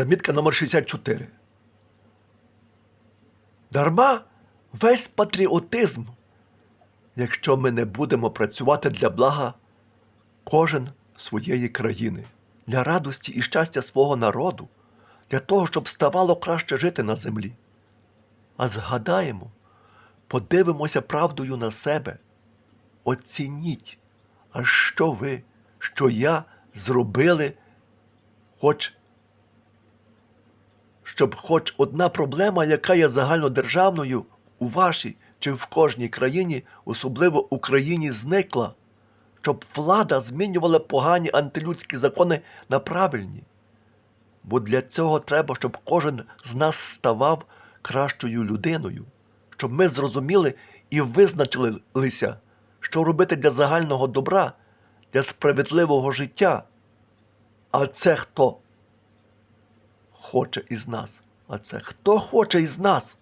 Замітка номер 64. Дарма весь патріотизм, якщо ми не будемо працювати для блага кожен своєї країни, для радості і щастя свого народу, для того, щоб ставало краще жити на землі. А згадаємо, подивимося правдою на себе, оцініть, а що ви, що я зробили, хоч щоб хоч одна проблема, яка є загальнодержавною у вашій чи в кожній країні, особливо Україні, зникла, щоб влада змінювала погані антилюдські закони на правильні. Бо для цього треба, щоб кожен з нас ставав кращою людиною, щоб ми зрозуміли і визначилися, що робити для загального добра, для справедливого життя. А це хто? Хоче із нас. А це хто хоче із нас?